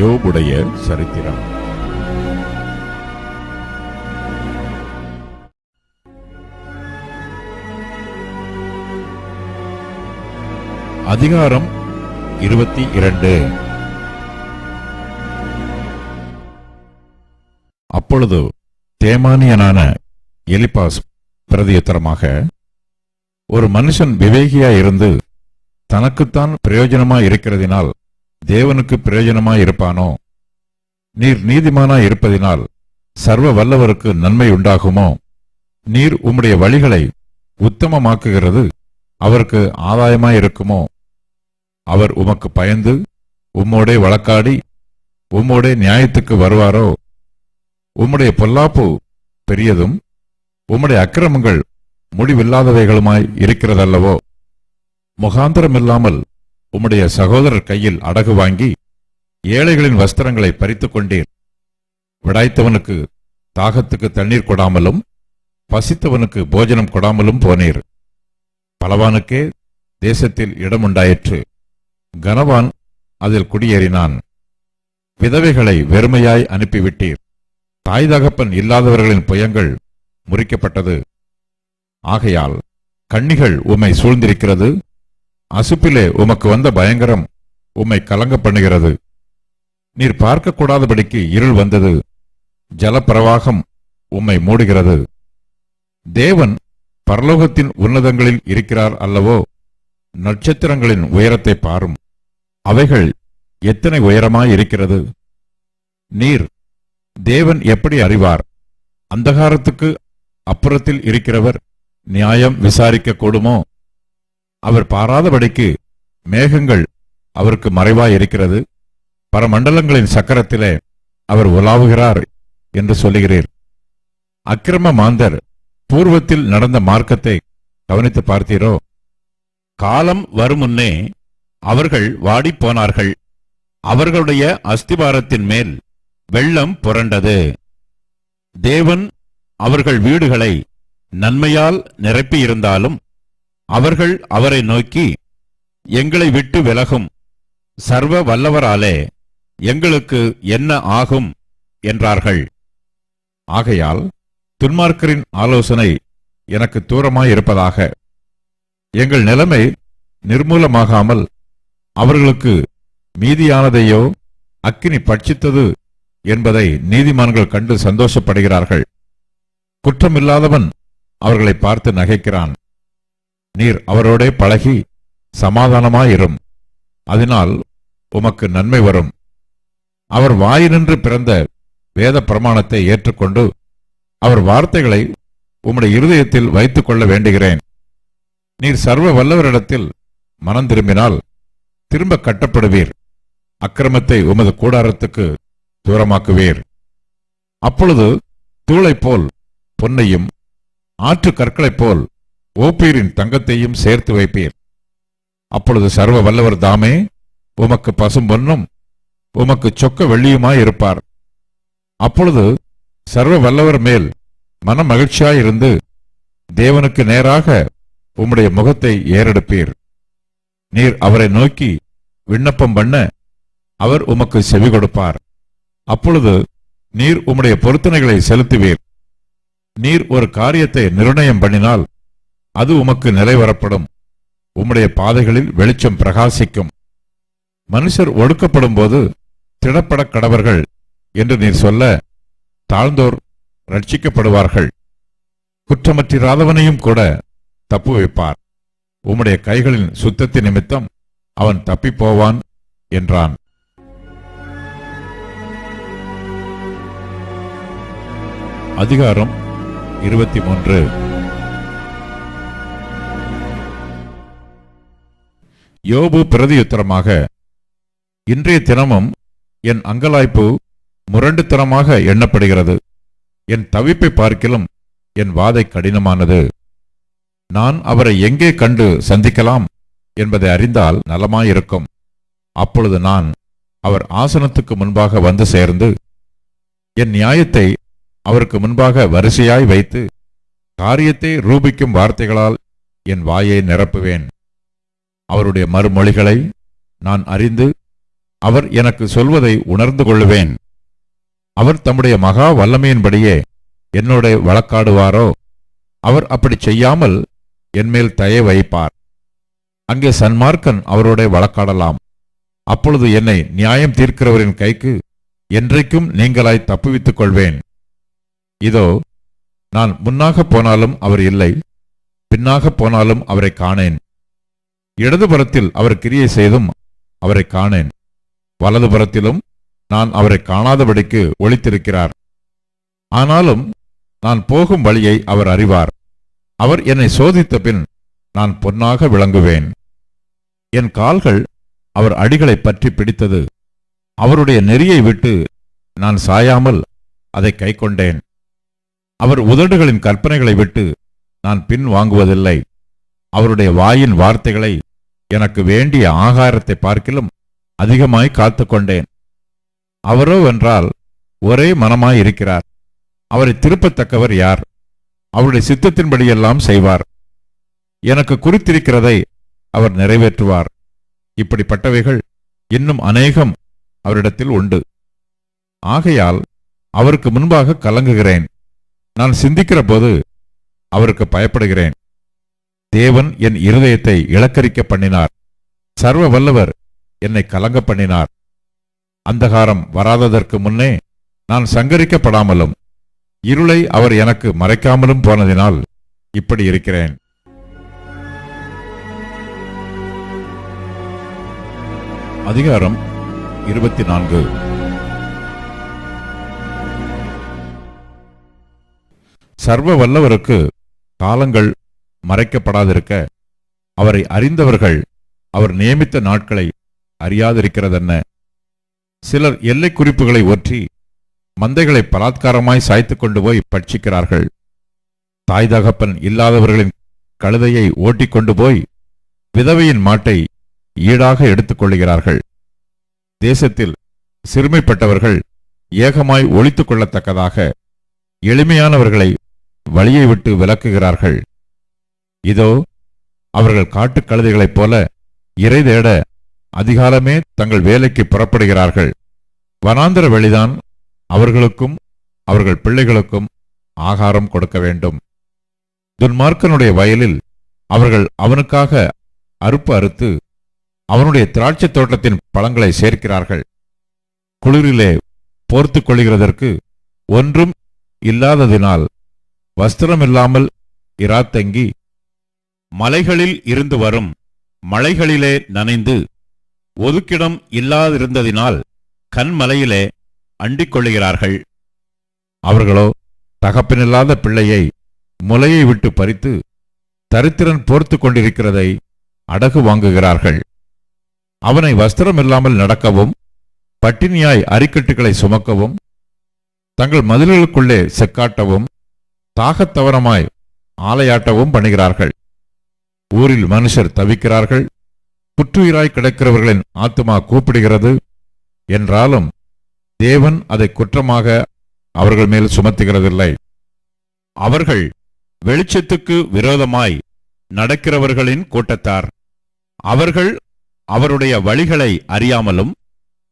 யோபுடைய சரித்திரம். அதிகாரம் இருபத்தி இரண்டு. அப்பொழுது தேமானியனான எலிபாஸ் பிரதியுத்தரமாக ஒரு மனுஷன் விவேகியா இருந்து தனக்குத்தான் பிரயோஜனமாய் இருக்கிறதினால் தேவனுக்கு பிரயோஜனமாய் இருப்பானோ? நீர் நீதிமானாய் இருப்பதினால் சர்வ வல்லவருக்கு நன்மை உண்டாகுமோ? நீர் உம்முடைய வழிகளை உத்தமமாக்குகிறது அவருக்கு ஆதாயமாயிருக்குமோ அவர் உமக்கு பயந்து உம்மோடே வழக்காடி உம்மோடே நியாயத்துக்கு வருவாரோ? உம்முடைய பொல்லாப்பு பெரியதும் உம்முடைய அக்கிரமங்கள் முடிவில்லாதவைகளுமாய் இருக்கிறதல்லவோ? முகாந்திரமில்லாமல் உம்முடைய சகோதரர் கையில் அடகு வாங்கி ஏழைகளின் வஸ்திரங்களை பறித்துக் கொண்டீர். விடாய்த்தவனுக்கு தாகத்துக்கு தண்ணீர் கொடாமலும் பசித்தவனுக்கு போஜனம் கொடாமலும் போனீர். பலவானுக்கே தேசத்தில் இடமுண்டாயிற்று. கனவான் அதில் குடியேறினான். விதவைகளை வெறுமையாய் அனுப்பிவிட்டீர். தாய் தகப்பன் இல்லாதவர்களின் புயங்கள் முறிக்கப்பட்டது. ஆகையால் கண்ணிகள் உம்மை சூழ்ந்திருக்கிறது. அசுப்பிலே உமக்கு வந்த பயங்கரம் உம்மை கலங்க பண்ணுகிறது. நீர் பார்க்கக்கூடாதபடிக்கு இருள் வந்தது. ஜலப்பிரவாகம் உம்மை மூடுகிறது. தேவன் பரலோகத்தின் உன்னதங்களில் இருக்கிறார் அல்லவோ? நட்சத்திரங்களின் உயரத்தை பாரும். அவைகள் எத்தனை உயரமாய் இருக்கிறது நீர் தேவன் எப்படி அறிவார்? அந்தகாரத்துக்கு அப்புறத்தில் இருக்கிறவர் நியாயம் விசாரிக்க கூடுமோ அவர் பாராதபடிக்கு மேகங்கள் அவருக்கு மறைவாய் இருக்கிறது பரமண்டலங்களின் சக்கரத்திலே அவர் உலாவுகிறார் என்று சொல்லுகிறீர். அக்கிரம மாந்தர் பூர்வத்தில் நடந்த மார்க்கத்தை கவனித்து பார்த்தீரோ? காலம் வருமுன்னே அவர்கள் வாடிப்போனார்கள். அவர்களுடைய அஸ்திபாரத்தின் மேல் வெள்ளம் புரண்டது. தேவன் அவர்கள் வீடுகளை நன்மையால் நிரப்பியிருந்தாலும் அவர்கள் அவரை நோக்கி எங்களை விட்டு விலகும் சர்வ வல்லவராலே எங்களுக்கு என்ன ஆகும்? என்றார்கள். ஆகையால் துன்மார்க்கரின் ஆலோசனை எனக்கு தூரமாயிருப்பதாக. எங்கள் நிலைமை நிர்மூலமாகாமல் அவர்களுக்கு மீதியானதையோ அக்கினி பட்சித்தது என்பதை நீதிமான்கள் கண்டு சந்தோஷப்படுகிறார்கள். குற்றமில்லாதவன் அவர்களை பார்த்து நகைக்கிறான். நீர் அவரோடே பழகி சமாதானமாயிரும். அதனால் உமக்கு நன்மை வரும். அவர் வாயினின்று பிறந்த வேத பிரமாணத்தை ஏற்றுக்கொண்டு அவர் வார்த்தைகளை உம்முடைய இருதயத்தில் வைத்துக் கொள்ள வேண்டுகிறேன். நீர் சர்வ வல்லவரிடத்தில் மனம் திரும்பினால் திரும்ப கட்டப்படுவீர். அக்கிரமத்தை உமது கூடாரத்துக்கு தூரமாக்குவீர். அப்பொழுது தூளைப் போல் பொன்னையும் ஆற்று கற்களைப் போல் ஓப்பீரின் தங்கத்தையும் சேர்த்து வைப்பீர். அப்பொழுது சர்வ வல்லவர் தாமே உமக்கு பசும் பொன்னும் உமக்கு சொக்க வெள்ளியுமாய் இருப்பார். அப்பொழுது சர்வ வல்லவர் மேல் மன மகிழ்ச்சியாயிருந்து தேவனுக்கு நேராக உம்முடைய முகத்தை ஏறெடுப்பீர். நீர் அவரை நோக்கி விண்ணப்பம் பண்ண அவர் உமக்கு செவி கொடுப்பார். அப்பொழுது நீர் உம்முடைய பொருத்தனைகளை செலுத்துவீர். நீர் ஒரு காரியத்தை நிர்ணயம் பண்ணினால் அது உமக்கு நிறைவரப்படும் உம்முடைய பாதைகளில் வெளிச்சம் பிரகாசிக்கும். மனுஷர் ஒடுக்கப்படும் போது திடப்பட கடவர்கள் என்று நீர் சொல்ல தாழ்ந்தோர் ரட்சிக்கப்படுவார்கள் குற்றமற்றிராதவனையும் கூட தப்பு வைப்பார் உம்முடைய கைகளின் சுத்தத்தை நிமித்தம் அவன் தப்பி போவான் என்றான். அதிகாரம் இருபத்தி மூன்று யோபு பிரதியுத்தரமாக இன்றைய தினமும் என் அங்கலாய்ப்பு முரண்டுத்தனமாக எண்ணப்படுகிறது. என் தவிப்பை பார்க்கிலும் என் வாதை கடினமானது. நான் அவரை எங்கே கண்டு சந்திக்கலாம் என்பதை அறிந்தால் நலமாயிருக்கும். அப்பொழுது நான் அவர் ஆசனத்துக்கு முன்பாக வந்து சேர்ந்து என் நியாயத்தை அவருக்கு முன்பாக வரிசையாய் வைத்து காரியத்தை ரூபிக்கும் வார்த்தைகளால் என் வாயை நிரப்புவேன். அவருடைய மறுமொழிகளை நான் அறிந்து அவர் எனக்கு சொல்வதை உணர்ந்து கொள்ளுவேன். அவர் தம்முடைய மகா வல்லமையின்படியே என்னோட வழக்காடுவாரோ? அவர் அப்படி செய்யாமல் என்மேல் தயை வைப்பார். அங்கே சன்மார்க்கன் அவரோட வழக்காடலாம். அப்பொழுது என்னை நியாயம் தீர்க்கிறவரின் கைக்கு என்றைக்கும் நீங்களாய் தப்புவித்துக் கொள்வேன். இதோ நான் முன்னாக போனாலும் அவர் இல்லை பின்னாக போனாலும் அவரை காணேன். இடதுபுறத்தில் அவர் கிரியை செய்தும் அவரை காணேன். வலதுபுறத்திலும் நான் அவரை காணாதபடிக்கு ஒழித்திருக்கிறார் ஆனாலும் நான் போகும் வழியை அவர் அறிவார். அவர் என்னை சோதித்த பின் நான் பொன்னாக விளங்குவேன். என் கால்கள் அவர் அடிகளை பற்றி பிடித்தது. அவருடைய நெறியை விட்டு நான் சாயாமல் அதை கைக்கொண்டேன் அவர் உதடுகளின் கற்பனைகளை விட்டு நான் பின் வாங்குவதில்லை. அவருடைய வாயின் வார்த்தைகளை எனக்கு வேண்டிய ஆகாரத்தை பார்க்கிலும் அதிகமாய் காத்துக்கொண்டேன் அவரோ என்றால் ஒரே மனமாய் இருக்கிறார். அவரை திருப்பத்தக்கவர் யார்? அவருடைய சித்தத்தின்படியெல்லாம் செய்வார். எனக்கு குறித்திருக்கிறதை அவர் நிறைவேற்றுவார். இப்படிப்பட்டவைகள் இன்னும் அநேகம் அவரிடத்தில் உண்டு. ஆகையால் அவருக்கு முன்பாக கலங்குகிறேன். நான் சிந்திக்கிற போது அவருக்கு பயப்படுகிறேன். தேவன் என் இருதயத்தை இலக்கரிக்க பண்ணினார். சர்வ வல்லவர் என்னை கலங்க பண்ணினார். அந்தகாரம் வராததற்கு முன்னே நான் சங்கரிக்கப்படாமலும் இருளை அவர் எனக்கு மறைக்காமலும் போனதினால் இப்படி இருக்கிறேன். அதிகாரம் இருபத்தி நான்கு சர்வ வல்லவருக்கு காலங்கள் மறைக்கப்படாதிருக்க அவரை அறிந்தவர்கள் அவர் நியமித்த நாட்களை அறியாதிருக்கிறதென்ன? சிலர் எல்லை குறிப்புகளை ஒற்றி மந்தைகளை பலாத்காரமாய் சாய்த்து கொண்டு போய் பட்சிக்கிறார்கள். தாய் தகப்பன் இல்லாதவர்களின் கழுதையை ஓட்டிக்கொண்டு போய் விதவையின் மாட்டை ஈடாக எடுத்துக்கொள்கிறார்கள் தேசத்தில் சிறுமைப்பட்டவர்கள் ஏகமாய் ஒழித்துக் கொள்ளத்தக்கதாக எளிமையானவர்களை வழியை விட்டு விலக்குகிறார்கள். இதோ அவர்கள் காட்டுக் கழுதைகளைப் போல இறை தேட அதிகாலமே தங்கள் வேலைக்கு புறப்படுகிறார்கள். வனாந்தர வெளிதான் அவர்களுக்கும் அவர்கள் பிள்ளைகளுக்கும் ஆகாரம் கொடுக்க வேண்டும். துன்மார்க்கனுடைய வயலில் அவர்கள் அவனுக்காக அறுப்பு அறுத்து அவனுடைய திராட்சைத் தோட்டத்தின் பழங்களை சேர்க்கிறார்கள். குளிரிலே போர்த்து கொள்கிறதற்கு ஒன்றும் இல்லாததினால் வஸ்திரமில்லாமல் இராத்தங்கி மலைகளில் இருந்து வரும் மலைகளிலே நனைந்து ஒதுக்கிடம் இல்லாதிருந்ததினால் கண்மலையிலே அண்டிக் கொள்ளுகிறார்கள் அவர்களோ தகப்பனில்லாத பிள்ளையை முலையை விட்டு பறித்து தரித்திரன் போர்த்து கொண்டிருக்கிறதை அடகு வாங்குகிறார்கள். அவனை வஸ்திரமில்லாமல் நடக்கவும் பட்டினியாய் அரிக்கட்டுகளை சுமக்கவும் தங்கள் மதில்களுக்குள்ளே செக்காட்டவும் தாகத்தவரமாய் ஆலையாட்டவும் பண்ணுகிறார்கள். ஊரில் மனுஷர் தவிக்கிறார்கள். குற்றுயிராய் கிடக்கிறவர்களின் ஆத்துமா கூப்பிடுகிறது. என்றாலும் தேவன் அதை குற்றமாக அவர்கள் மேல் சுமத்துகிறதில்லை. அவர்கள் வெளிச்சத்துக்கு விரோதமாய் நடக்கிறவர்களின் கூட்டத்தார். அவர்கள் அவருடைய வழிகளை அறியாமலும்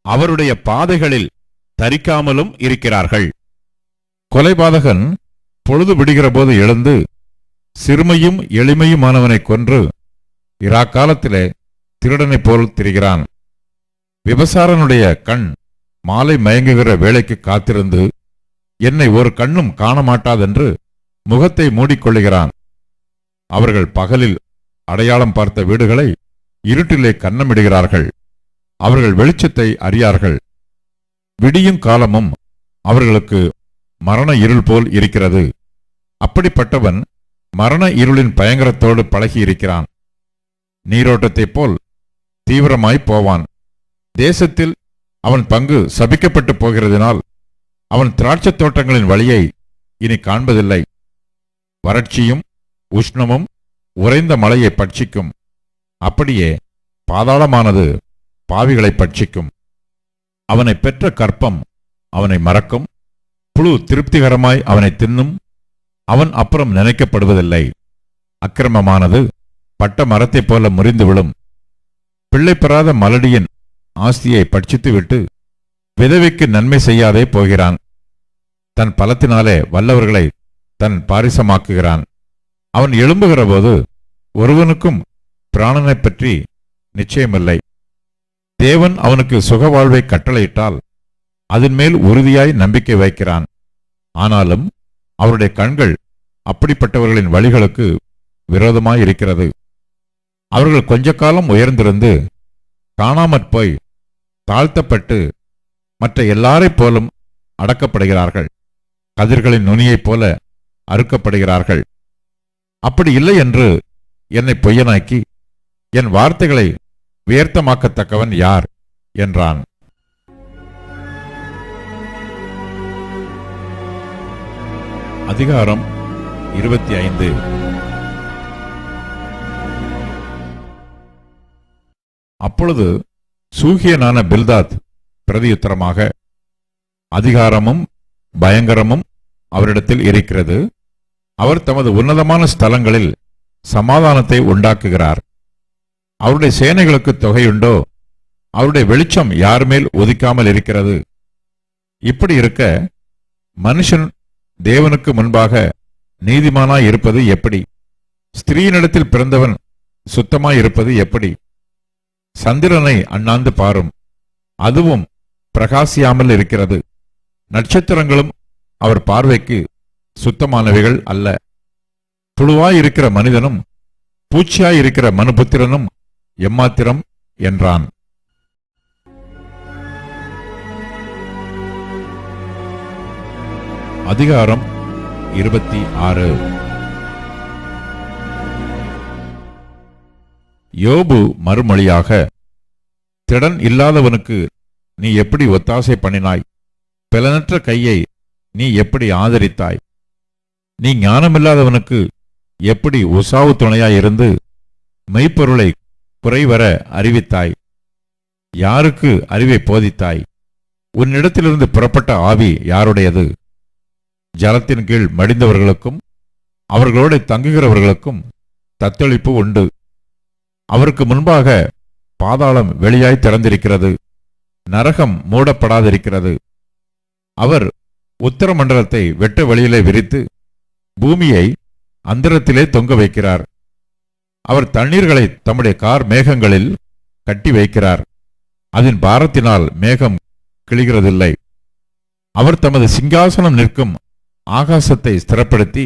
அவருடைய பாதைகளில் தரிக்காமலும் இருக்கிறார்கள். கொலைபாதகன் பொழுது விடுகிறபோது எழுந்து சிறுமையும் எளிமையுமானவனை கொன்று இராக்காலத்திலே திருடனைப் போல் திரிகிறான். விபசாரனுடைய கண் மாலை மயங்குகிற வேளைக்கு காத்திருந்து என்னை ஒரு கண்ணும் காண மாட்டாதென்று முகத்தை மூடிக்கொள்ளுகிறான். அவர்கள் பகலில் அடையாளம் பார்த்த வீடுகளை இருட்டிலே கன்னமிடுகிறார்கள். அவர்கள் வெளிச்சத்தை அறியார்கள். விடியும் காலமும் அவர்களுக்கு மரண இருள் போல் இருக்கிறது. அப்படிப்பட்டவன் மரண இருளின் பயங்கரத்தோடு பழகியிருக்கிறான். நீரோட்டத்தைப் போல் தீவிரமாய் போவான். தேசத்தில் அவன் பங்கு சபிக்கப்பட்டு போகிறதினால் அவன் திராட்சைத் தோட்டங்களின் வழியை இனி காண்பதில்லை. வறட்சியும் உஷ்ணமும் உறைந்த மலையை பட்சிக்கும். அப்படியே பாதாளமானது பாவிகளை பட்சிக்கும். அவனை பெற்ற கற்பம் அவனை மறக்கும். புழு திருப்திகரமாய் அவனை தின்னும். அவன் அப்புறம் நினைக்கப்படுவதில்லை. அக்கிரமமானது பட்ட மரத்தைப் போல முறிந்து விழும். பிள்ளை பெறாத மலடியின் ஆஸ்தியை பட்சித்துவிட்டு விதவைக்கு நன்மை செய்யாதே போகிறான். தன் பலத்தினாலே வல்லவர்களை தன் பாரிசமாக்குகிறான். அவன் எழும்புகிற போது ஒருவனுக்கும் பிராணனைப் பற்றி நிச்சயமில்லை. தேவன் அவனுக்கு சுகவாழ்வை கட்டளையிட்டால் அதன் மேல் உறுதியாய் நம்பிக்கை வைக்கிறான். ஆனாலும் அவருடைய கண்கள் அப்படிப்பட்டவர்களின் வழிகளுக்கு விரோதமாயிருக்கிறது அவர்கள் கொஞ்ச காலம் உயர்ந்திருந்து காணாமற் போய் தாழ்த்தப்பட்டு மற்ற எல்லாரைப் போலும் அடக்கப்படுகிறார்கள். கதிர்களின் நுனியைப் போல அறுக்கப்படுகிறார்கள். அப்படி இல்லை என்று என்னை பொய்யனாக்கி என் வார்த்தைகளை வியர்த்தமாக்கத்தக்கவன் யார்? என்றான். அதிகாரம் இருபத்தி ஐந்து அப்பொழுது சூகியனான பில்தாத் பிரதியுத்தரமாக அதிகாரமும் பயங்கரமும் அவரிடத்தில் இருக்கிறது. அவர் தமது உன்னதமான ஸ்தலங்களில் சமாதானத்தை உண்டாக்குகிறார். அவருடைய சேனைகளுக்கு தொகையுண்டோ? அவருடைய வெளிச்சம் யார் மேல் ஒதுக்காமல் இருக்கிறது? இப்படி இருக்க மனுஷன் தேவனுக்கு முன்பாக நீதிமானாய் இருப்பது எப்படி? ஸ்திரீனிடத்தில் பிறந்தவன் சுத்தமாய் இருப்பது எப்படி? சந்திரனை அண்ணாந்து பாரும். அதுவும் பிரகாசியாமல் இருக்கிறது. நட்சத்திரங்களும் அவர் பார்வைக்கு சுத்தமானவைகள் அல்ல. புழுவாயிருக்கிற மனிதனும் பூச்சியாய் இருக்கிற மனுபுத்திரனும் எம்மாத்திரம் என்றான். அதிகாரம் இருபத்தி ஆறு. யோபு மறுமொழியாக திடன் இல்லாதவனுக்கு நீ எப்படி ஒத்தாசை பண்ணினாய்? பலனற்ற கையை நீ எப்படி ஆதரித்தாய்? நீ ஞானமில்லாதவனுக்கு எப்படி உசாவு துணையாயிருந்து மெய்ப்பொருளை குறைவர அறிவித்தாய்? யாருக்கு அறிவை போதித்தாய்? உன்னிடத்திலிருந்து புறப்பட்ட ஆவி யாருடையது? ஜலத்தின் கீழ் மடிந்தவர்களுக்கும் அவர்களோடு தங்குகிறவர்களுக்கும் தத்தளிப்பு உண்டு. அவருக்கு முன்பாக பாதாளம் வெளியாய் திறந்திருக்கிறது. நரகம் மூடப்படாதிருக்கிறது. அவர் உத்தரமண்டலத்தை வெட்ட வெளியிலே விரித்து பூமியை அந்தரத்திலே தொங்க வைக்கிறார். அவர் தண்ணீர்களை தம்முடைய கார் மேகங்களில் கட்டி வைக்கிறார். அதன் பாரத்தினால் மேகம் கிழிகிறதில்லை. அவர் தமது சிங்காசனம் நிற்கும் ஆகாசத்தை ஸ்திரப்படுத்தி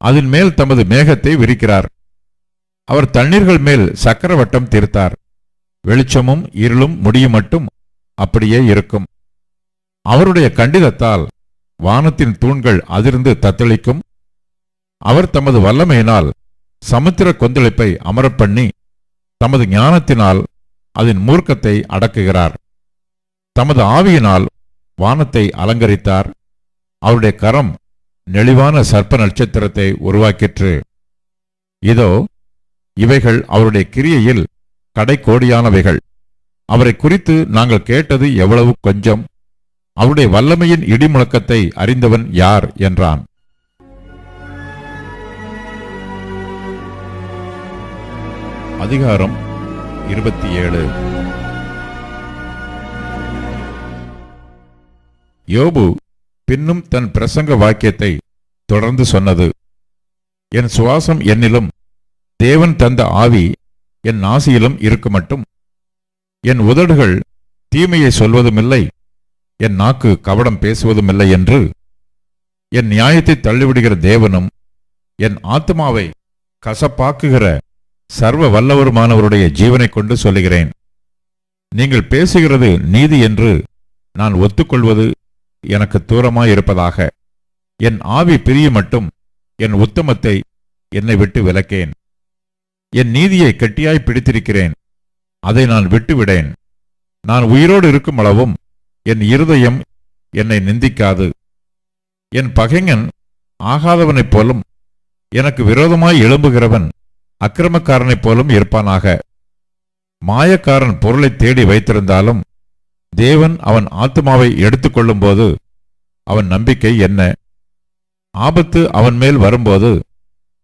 அதன் மேல் தமது மேகத்தை விரிக்கிறார். அவர் தண்ணீர்கள் மேல் சக்கரவட்டம் தீர்த்தார். வெளிச்சமும் இருளும் முடியும் மட்டும் அப்படியே இருக்கும். அவருடைய கண்டிதத்தால் வானத்தின் தூண்கள் அதிர்ந்து தத்தளிக்கும். அவர் தமது வல்லமையினால் சமுத்திர கொந்தளிப்பை அமரப்பண்ணி தமது ஞானத்தினால் அதன் மூர்க்கத்தை அடக்குகிறார். தமது ஆவியினால் வானத்தை அலங்கரித்தார். அவருடைய கரம் நெளிவான சர்ப்ப நட்சத்திரத்தை உருவாக்கிற்று. இதோ இவைகள் அவருடைய கிரியையில் கடைக்கோடியானவைகள். அவரை குறித்து நாங்கள் கேட்டது எவ்வளவு கொஞ்சம்? அவருடைய வல்லமையின் இடிமுழக்கத்தை அறிந்தவன் யார் என்றான். அதிகாரம் இருபத்தி ஏழு. யோபு பின்னும் தன் பிரசங்க வாக்கியத்தை தொடர்ந்து சொன்னது என் சுவாசம் என்னிலும் தேவன் தந்த ஆவி என் நாசியிலும் இருக்குமட்டும். என் உதடுகள் தீமையை சொல்வதுமில்லை. என் நாக்கு கவடம் பேசுவதுமில்லை என்று என் நியாயத்தை தள்ளிவிடுகிற தேவனும் என் ஆத்மாவை கசப்பாக்குகிற சர்வ வல்லவருமானவருடைய ஜீவனைக் கொண்டு சொல்லுகிறேன். நீங்கள் பேசுகிறது நீதி என்று நான் ஒத்துக்கொள்வது எனக்கு தூரமாயிருப்பதாக. என் ஆவி பிரிய மட்டும் என் உத்தமத்தை என்னை விட்டு விலக்கேன். என் நீதியை கெட்டியாய் பிடித்திருக்கிறேன். அதை நான் விட்டுவிடேன். நான் உயிரோடு இருக்கும் அளவும் என் இருதயம் என்னை நிந்திக்காது. என் பகைஞன் ஆகாதவனைப் போலும் எனக்கு விரோதமாய் எழும்புகிறவன் அக்கிரமக்காரனைப் போலும் இருப்பானாக. மாயக்காரன் பொருளை தேடி வைத்திருந்தாலும் தேவன் அவன் ஆத்துமாவை எடுத்துக்கொள்ளும்போது அவன் நம்பிக்கை என்ன? ஆபத்து அவன் மேல் வரும்போது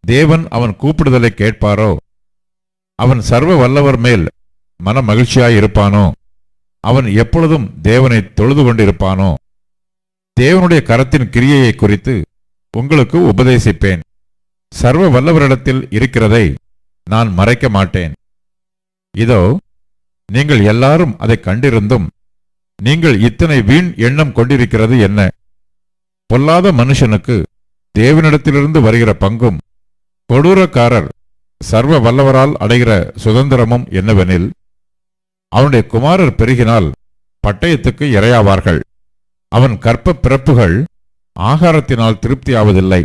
தேவன் அவன் கூப்பிடுதலை கேட்பாரோ? அவன் சர்வ வல்லவர் மேல் மன மகிழ்ச்சியாயிருப்பானோ அவன் எப்பொழுதும் தேவனை தொழுது கொண்டிருப்பானோ? தேவனுடைய கரத்தின் கிரியையை குறித்து உங்களுக்கு உபதேசிப்பேன். சர்வ வல்லவரிடத்தில் இருக்கிறதை நான் மறைக்க மாட்டேன். இதோ நீங்கள் எல்லாரும் அதை கண்டிருந்தும் நீங்கள் இத்தனை வீண் எண்ணம் கொண்டிருக்கிறது என்ன? பொல்லாத மனுஷனுக்கு தேவனிடத்திலிருந்து வருகிற பங்கும் கொடூரக்காரர் சர்வ வல்லவரால் அடைகிற சுதந்திரமும் என்னவெனில் அவனுடைய குமாரர் பெருகினால் பட்டயத்துக்கு இரையாவார்கள். அவன் கற்ப பிறப்புகள் ஆகாரத்தினால் திருப்தியாவதில்லை.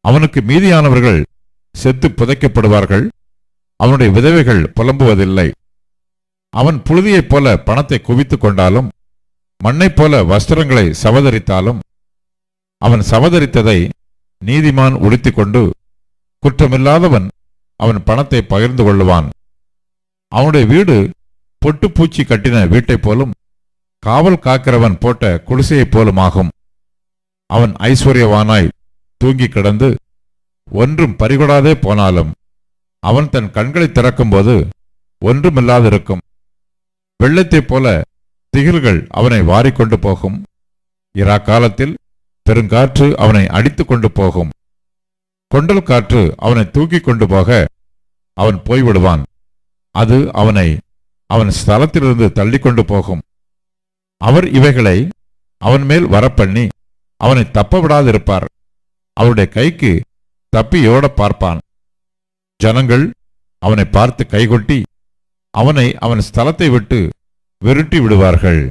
அவனுக்கு மீதியானவர்கள் செத்து புதைக்கப்படுவார்கள். அவனுடைய விதவைகள் புலம்புவதில்லை. அவன் புழுதியைப் போல பணத்தை குவித்துக் கொண்டாலும் மண்ணைப் போல வஸ்திரங்களை சவதரித்தாலும் அவன் சவதரித்ததை நீதிமான் உடுத்திக்கொண்டு குற்றமில்லாதவன் அவன் பணத்தை பகிர்ந்து கொள்ளுவான். அவனுடைய வீடு பொட்டுப்பூச்சி கட்டின வீட்டைப் போலும் காவல் காக்கிறவன் போட்ட குடிசையைப் போலுமாகும் அவன் ஐஸ்வர்யவானாய் தூங்கி கிடந்து ஒன்றும் பறிகொடாதே போனாலும் அவன் தன் கண்களை திறக்கும்போது ஒன்றுமில்லாதிருக்கும். வெள்ளத்தைப் போல திகில்கள் அவனை வாரிக்கொண்டு போகும். இரா காலத்தில் பெருங்காற்று அவனை அடித்துக் கொண்டு போகும். கொண்டல் காற்று அவனை தூக்கிக் கொண்டு போக அவன் போய்விடுவான். அது அவனை அவன் ஸ்தலத்திலிருந்து தள்ளிக்கொண்டு போகும். அவர் இவைகளை அவன் மேல் வரப்பண்ணி அவனை தப்ப விடாதிருப்பார் அவருடைய கைக்கு தப்பியோட பார்ப்பான். ஜனங்கள் அவனை பார்த்து கைகொட்டி அவனை அவன் ஸ்தலத்தை விட்டு விரட்டி விடுவார்கள்.